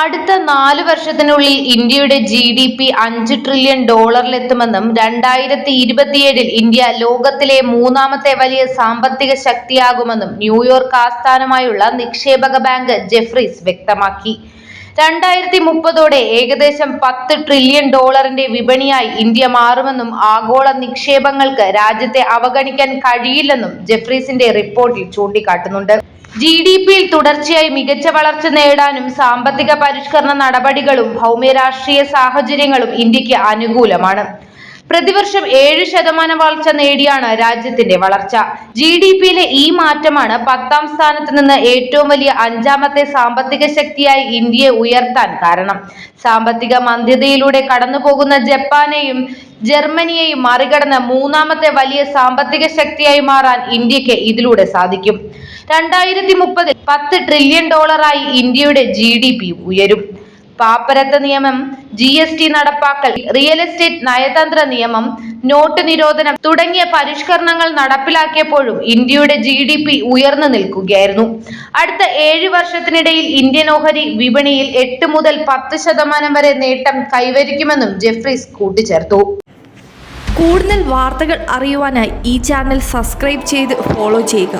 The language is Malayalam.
അടുത്ത നാല് വർഷത്തിനുള്ളിൽ ഇന്ത്യയുടെ ജി ഡി പി അഞ്ച് ട്രില്യൺ ഡോളറിലെത്തുമെന്നും രണ്ടായിരത്തി ഇരുപത്തിയേഴിൽ ഇന്ത്യ ലോകത്തിലെ മൂന്നാമത്തെ വലിയ സാമ്പത്തിക ശക്തിയാകുമെന്നും ന്യൂയോർക്ക് ആസ്ഥാനമായുള്ള നിക്ഷേപക ബാങ്ക് ജെഫ്രീസ് വ്യക്തമാക്കി. രണ്ടായിരത്തി മുപ്പതോടെ ഏകദേശം പത്ത് ട്രില്യൺ ഡോളറിന്റെ വിപണിയായി ഇന്ത്യ മാറുമെന്നും ആഗോള നിക്ഷേപങ്ങൾക്ക് രാജ്യത്തെ അവഗണിക്കാൻ കഴിയില്ലെന്നും ജെഫ്രീസിന്റെ റിപ്പോർട്ടിൽ ചൂണ്ടിക്കാട്ടുന്നുണ്ട്. ജി ഡി പിയിൽ തുടർച്ചയായി മികച്ച വളർച്ച നേടാനും സാമ്പത്തിക പരിഷ്കരണ നടപടികളും ഭൗമ്യ രാഷ്ട്രീയ സാഹചര്യങ്ങളും ഇന്ത്യയ്ക്ക് അനുകൂലമാണ്. പ്രതിവർഷം ഏഴ് ശതമാനം വളർച്ച നേടിയാണ് രാജ്യത്തിന്റെ വളർച്ച. ജി ഡി പിയിലെ ഈ മാറ്റമാണ് പത്താം സ്ഥാനത്ത് നിന്ന് ഏറ്റവും വലിയ അഞ്ചാമത്തെ സാമ്പത്തിക ശക്തിയായി ഇന്ത്യയെ ഉയർത്താൻ കാരണം. സാമ്പത്തിക മന്ദതയിലൂടെ കടന്നുപോകുന്ന ജപ്പാനെയും ജർമ്മനിയെയും മറികടന്ന് മൂന്നാമത്തെ വലിയ സാമ്പത്തിക ശക്തിയായി മാറാൻ ഇന്ത്യയ്ക്ക് ഇതിലൂടെ സാധിക്കും. രണ്ടായിരത്തി മുപ്പതിൽ പത്ത് ട്രില്യൺ ഡോളറായി ഇന്ത്യയുടെ ജി ഡി പി ഉയരും. പാപ്പരത്ത നിയമം ജി എസ് ടി നടപ്പാക്കൽ റിയൽ എസ്റ്റേറ്റ് നയതന്ത്ര നിയമം നോട്ട് നിരോധനം തുടങ്ങിയ പരിഷ്കരണങ്ങൾ നടപ്പിലാക്കിയപ്പോഴും ഇന്ത്യയുടെ ജി ഡി പി ഉയർന്നു നിൽക്കുകയായിരുന്നു. അടുത്ത ഏഴ് വർഷത്തിനിടയിൽ ഇന്ത്യൻ ഓഹരി വിപണിയിൽ എട്ട് മുതൽ പത്ത് ശതമാനം വരെ നേട്ടം കൈവരിക്കുമെന്നും ജെഫ്രീസ് കൂട്ടിച്ചേർത്തു. കൂടുതൽ വാർത്തകൾ അറിയുവാനായി ഈ ചാനൽ സബ്സ്ക്രൈബ് ചെയ്ത് ഫോളോ ചെയ്യുക.